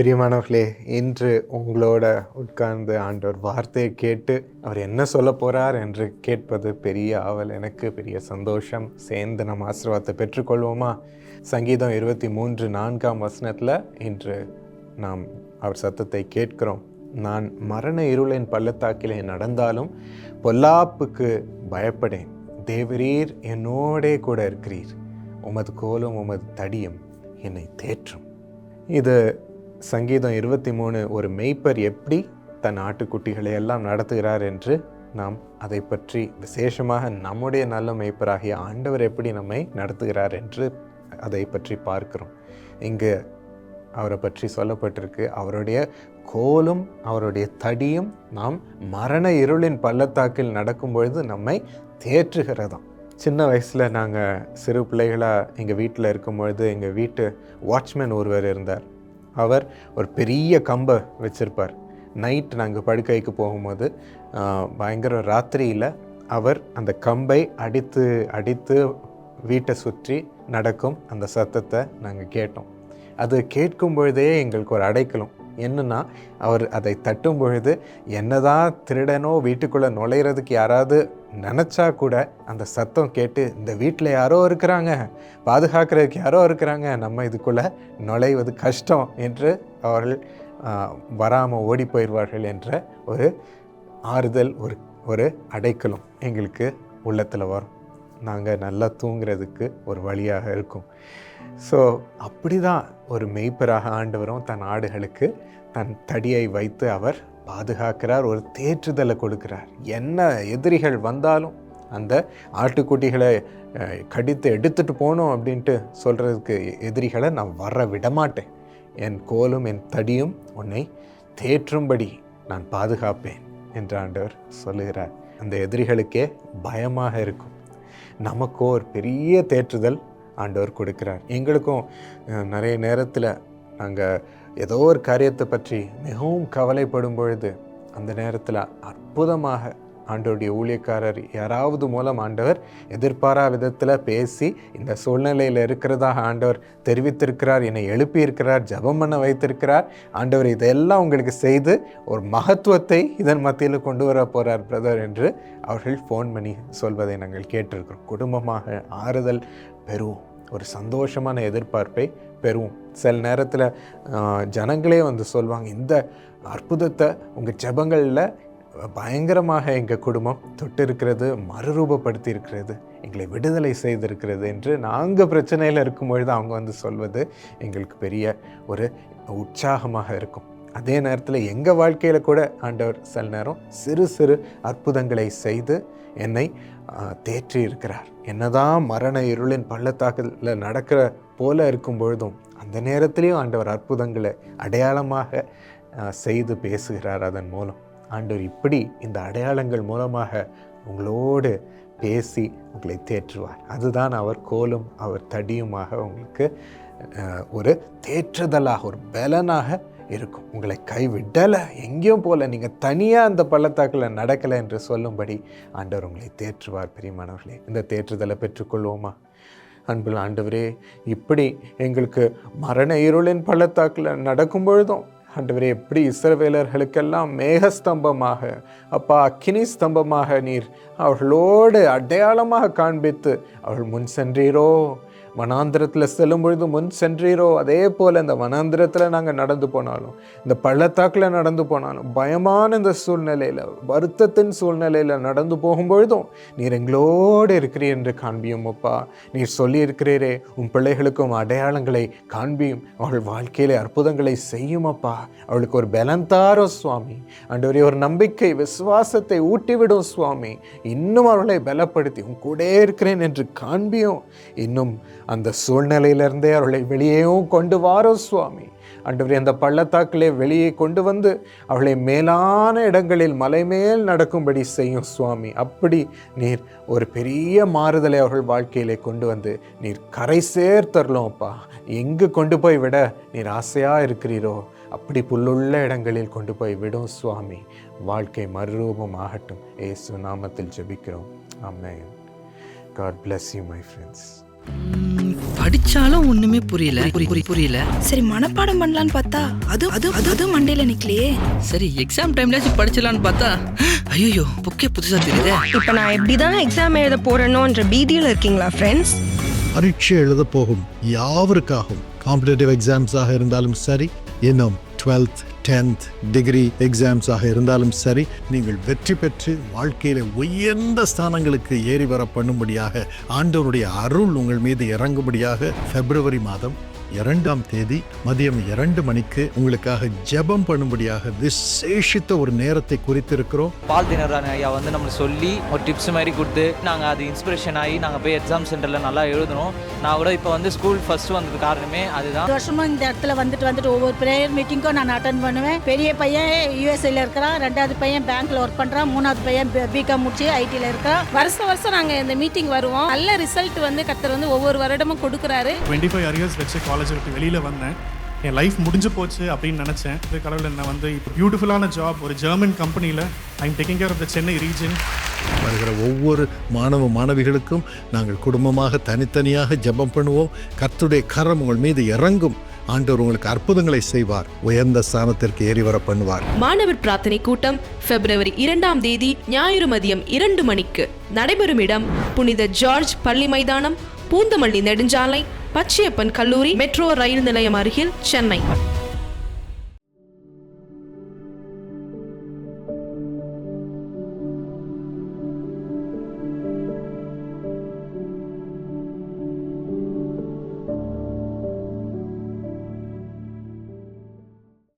பிரியமானவர்களே இன்று உங்களோட உட்கார்ந்து ஆண்டவர் வார்த்தையை கேட்டு அவர் என்ன சொல்ல போறார் என்று கேட்பது பெரிய ஆவல். எனக்கு பெரிய சந்தோஷம். சேர்ந்து நம்ம ஆசீர்வாதத்தை பெற்றுக்கொள்வோமா? சங்கீதம் இருபத்தி மூன்று நான்காம் வசனத்தில் இன்று நாம் அவர் சத்தத்தை கேட்கிறோம். நான் மரண இருளின் பள்ளத்தாக்கிலே நடந்தாலும் பொல்லாப்புக்கு பயப்படேன். தேவரீர் என்னோடே கூட இருக்கிறீர். உமது கோலும் உமது தடியும் என்னை தேற்றும். இது சங்கீதம் இருபத்தி மூணு ஒரு மெய்ப்பர் எப்படி தன் ஆட்டுக்குட்டிகளை எல்லாம் நடத்துகிறார் என்று நாம் அதை பற்றி விசேஷமாக நம்முடைய நல்ல மெய்ப்பராகிய ஆண்டவர் எப்படி நம்மை நடத்துகிறார் என்று அதை பற்றி பார்க்கிறோம். இங்கு அவரை பற்றி சொல்லப்பட்டிருக்கு. அவருடைய கோலும் அவருடைய தடியும் நாம் மரண இருளின் பள்ளத்தாக்கில் நடக்கும் பொழுது நம்மை தேற்றுகிறதாம். சின்ன வயசில் நாங்கள் சிறு பிள்ளைகளாக எங்கள் வீட்டில் இருக்கும் பொழுது எங்கள் வீட்டு வாட்ச்மேன் ஒருவர் இருந்தார். அவர் ஒரு பெரிய கம்பை வச்சுருப்பார். நைட் நாங்கள் படுக்கைக்கு போகும்போது பயங்கர ராத்திரியில் அவர் அந்த கம்பை அடித்து அடித்து வீட்டை சுற்றி நடக்கும் அந்த சத்தத்தை நாங்கள் கேட்டோம். அது கேட்கும் பொழுதே எங்களுக்கு ஒரு அடைக்கலம். என்னன்னா அவர் அதை தட்டும் பொழுது என்னதான் திருடனோ வீட்டுக்குள்ளே நுழையிறதுக்கு யாராவது நினச்சா கூட அந்த சத்தம் கேட்டு இந்த வீட்டில் யாரோ இருக்கிறாங்க பாதுகாக்கிறதுக்கு யாரோ இருக்கிறாங்க நம்ம இதுக்குள்ளே நுழைவது கஷ்டம் என்று அவர்கள் வராமல் ஓடி போயிடுவார்கள் என்ற ஒரு ஆறுதல் ஒரு ஒரு அடைக்கலம் எங்களுக்கு உள்ளத்தில் வரும். நாங்கள் நல்லா தூங்குறதுக்கு ஒரு வழியாக இருக்கும். ஸோ அப்படி தான் ஒரு மெய்ப்பராக ஆண்டவரும் தன் ஆடுகளுக்கு தன் தடியை வைத்து அவர் பாதுகாக்கிறார் ஒரு தேற்றுதலை கொடுக்கிறார். என்ன எதிரிகள் வந்தாலும் அந்த ஆட்டுக்குட்டிகளை கடித்து எடுத்துகிட்டு போகணும் அப்படின்ட்டு சொல்கிறதுக்கு எதிரிகளை நான் வர விடமாட்டேன். என் கோலும் என் தடியும் உன்னை தேற்றும்படி நான் பாதுகாப்பேன் என்று ஆண்டவர் சொல்லுகிறார். அந்த எதிரிகளுக்கே பயமாக இருக்கும். நமக்கோ ஒரு பெரிய தேற்றுதல் ஆண்டவர் கொடுக்கிறார். எங்களுக்கும் நிறைய நேரத்தில் நாங்கள் ஏதோ ஒரு காரியத்தை பற்றி மிகவும் கவலைப்படும் பொழுது அந்த நேரத்தில் அற்புதமாக ஆண்டவருடைய ஊழியக்காரர் யாராவது மூலம் ஆண்டவர் எதிர்பாரா விதத்தில் பேசி இந்த சூழ்நிலையில் இருக்கிறதாக ஆண்டவர் தெரிவித்திருக்கிறார் என்னை எழுப்பியிருக்கிறார் ஜெபம் பண்ண வைத்திருக்கிறார். ஆண்டவர் இதெல்லாம் உங்களுக்கு செய்து ஒரு மகத்துவத்தை இதன் மத்தியில் கொண்டு வர போகிறார் பிரதர் என்று அவர்கள் ஃபோன் பண்ணி சொல்வதை நாங்கள் கேட்டிருக்கிறோம். குடும்பமாக ஆறுதல் பெறுவோம். ஒரு சந்தோஷமான எதிர்பார்ப்பை பெறுவோம். சில நேரத்தில் ஜனங்களே வந்து சொல்லுவாங்க இந்த அற்புதத்தை உங்கள் ஜெபங்களில் பயங்கரமாக எங்கள் குடும்பம் தொட்டு இருக்கிறது மறுரூபப்படுத்தி இருக்கிறது எங்களை விடுதலை செய்திருக்கிறது என்று நாங்கள் பிரச்சனையில் இருக்கும்பொழுது அவங்க வந்து சொல்வது எங்களுக்கு பெரிய ஒரு உற்சாகமாக இருக்கும். அதே நேரத்தில் எங்கள் வாழ்க்கையில் கூட ஆண்டவர் சில நேரம் சிறு சிறு அற்புதங்களை செய்து என்னை தேற்றி இருக்கிறார் என்னதான் மரண இருளின் பள்ளத்தாக்கில் நடக்கிற போல இருக்கும் பொழுதும் அந்த நேரத்திலையும் ஆண்டவர் அற்புதங்களை அடையாளமாக செய்து பேசுகிறார் அதன் மூலம். ஆண்டவர் இப்படி இந்த அடையாளங்கள் மூலமாக உங்களோடு பேசி உங்களை தேற்றுவார். அதுதான் அவர் கோலும் அவர் தடியுமாக உங்களுக்கு ஒரு தேற்றுதலாக ஒரு பலனாக இருக்கும். உங்களை கைவிடலை எங்கேயும் போல நீங்கள் தனியாக அந்த பள்ளத்தாக்கில் நடக்கலை என்று சொல்லும்படி ஆண்டவர் உங்களை தேற்றுவார் பெரியமானவர்களே. இந்த தேற்றுதலை பெற்றுக்கொள்வோமா? அன்பில் ஆண்டவரே இப்படி எங்களுக்கு மரண இருளின் பள்ளத்தாக்கில் நடக்கும் பொழுதும் ஆண்டவரே எப்படி இஸ்ரவேலர்களுக்கெல்லாம் மேகஸ்தம்பமாக அப்பா அக்கினி ஸ்தம்பமாக நீர் அவர்களோடு அடையாளமாக காண்பித்து அவள் முன் சென்றீரோ? வனாந்திரத்தில் செல்லும் பொழுது முன் சென்றீரோ? அதே போல் இந்த வனாந்திரத்தில் நாங்கள் நடந்து போனாலும் இந்த பள்ளத்தாக்கில் நடந்து போனாலும் பயமான இந்த சூழ்நிலையில் வருத்தத்தின் சூழ்நிலையில் நடந்து போகும்பொழுதும் நீர் எங்களோடு இருக்கிறீர் என்று காண்பியும் அப்பா. நீர் சொல்லியிருக்கிறீரே உன் பிள்ளைகளுக்கும் அடையாளங்களை காண்பியும் அவள் வாழ்க்கையிலே அற்புதங்களை செய்யும் அப்பா. அவளுக்கு ஒரு பலன் தாரோ சுவாமி. ஆண்டவரே ஒரு நம்பிக்கை விசுவாசத்தை ஊட்டிவிடும் சுவாமி. இன்னும் அவர்களை பலப்படுத்தி உன் கூட இருக்கிறேன் என்று காண்பியும் இன்னும் அந்த சூழ்நிலையிலிருந்தே அவர்களை வெளியேயும் கொண்டு வாரோ சுவாமி. அன்றுவரே அந்த பள்ளத்தாக்கிலே வெளியே கொண்டு வந்து அவளை மேலான இடங்களில் மலை மேல் நடக்கும்படி செய்யும் சுவாமி. அப்படி நீர் ஒரு பெரிய மாறுதலை அவர்கள் வாழ்க்கையிலே கொண்டு வந்து நீர் கரை சேர்த்தரலோம்ப்பா எங்கு கொண்டு போய் விட நீர் ஆசையாக இருக்கிறீரோ அப்படி புல்லுள்ள இடங்களில் கொண்டு போய் விடும் சுவாமி. வாழ்க்கை மறுரூபம் ஆகட்டும். ஏசு நாமத்தில் ஜெபிக்கிறோம். Amen. God bless you my friends படிச்சாலும் ஒண்ணுமே புரியல. புரி- புரி- புரியல. சரி மனப்பாடம் பண்ணலான்னு பார்த்தா அது அது அது அது மண்டையில நிக்கலையே. சரி எக்ஸாம் டைம்லயாச்சும் படிச்சலான்னு பார்த்தா ஐயோ புக்கே புதுசா தெரியுதே. இப்போ நான் எப்படி தான் எக்ஸாம் எழுத போறேனோன்ற பீதியில் இருக்கீங்களா ஃப்ரெண்ட்ஸ் பரீட்சை எழுத போகும் யாவருக்காகவும் காம்படேட்டிவ் எக்ஸாம்ஸாக இருந்தாலும் சரி இன்னும் டுவெல்த் டென்த் டிகிரி எக்ஸாம்ஸாக இருந்தாலும் சரி நீங்கள் வெற்றி பெற்று வாழ்க்கையில் உயர்ந்த ஸ்தானங்களுக்கு ஏறி வர பண்ணும்படியாக ஆண்டவருடைய அருள் உங்கள் மீது இறங்கும்படியாக பிப்ரவரி மாதம் இரண்டாம் தேதி மதியம் இரண்டு மணிக்கு உங்களுக்காக ஜெபம் பண்ணும்படியாக விசேஷித்த ஒரு நேரத்தை குறித்திருக்கிறோம். பால் தினரான ஐயா வந்து நம்மளுக்கு சொல்லி ஒரு டிப்ஸ் மாதிரி கொடுத்து நாங்கள் அது இன்ஸ்பிரேஷன் ஆகி நாங்கள் போய் எக்ஸாம் சென்டரில் நல்லா எழுதணும். நான் கூட இப்போ வந்து ஸ்கூல் ஃபர்ஸ்ட் வந்தது காரணமே அதுதான். பத்து வருஷமா இந்த இடத்துல வந்துட்டு வந்துட்டு ஒவ்வொரு ப்ரேயர் மீட்டிங்க்கும் நான் அட்டன் பண்ணுவேன். பெரிய பையன் யூஎஸ்ஏல இருக்கிறான் ரெண்டாவது பையன் பேங்க்ல ஒர்க் பண்றான் மூணாவது பையன் பிகாம் முடிச்சு ஐடில இருக்கிறான். வருஷம் வருஷம் நாங்கள் இந்த மீட்டிங் வருவோம். நல்ல ரிசல்ட் வந்து கத்தர் வந்து ஒவ்வொரு வருடமும் கொடுக்குறாரு. டுவெண்ட்டி ஃபைவ் இயர்ஸ் வச்சு காலேஜ் விட்டு வெளியில் வந்தேன். என் லைஃப் முடிஞ்சு போச்சு அப்படின்னு நினச்சேன். இது கடவுள் என்ன வந்து இப்போ பியூட்டிஃபுல்லான ஜாப் ஒரு ஜெர்மன் கம்பெனியில் I'm taking care of the Chennai region வருகிற ஒவ்வொரு மாணவ மாணவிகளுக்கும் நாங்கள் குடும்பமாக தனித்தனியாக ஜெபம் பண்ணுவோம். கர்த்தருடைய கரம் உங்கள் மீது இறங்கும். ஆண்டவர் உங்களுக்கு அற்புதங்களை செய்வார். உயர்ந்த ஸ்தானத்திற்கு ஏறி வர பண்ணுவார். மாணவர் பிரார்த்தனை கூட்டம் பிப்ரவரி இரண்டாம் தேதி ஞாயிறு மதியம் இரண்டு மணிக்கு நடைபெறும் இடம் புனித ஜார்ஜ் பள்ளி மைதானம் பூந்தமல்லி நெடுஞ்சாலை பச்சையப்பன் கல்லூரி மெட்ரோ ரயில் நிலையம் அருகில் சென்னை.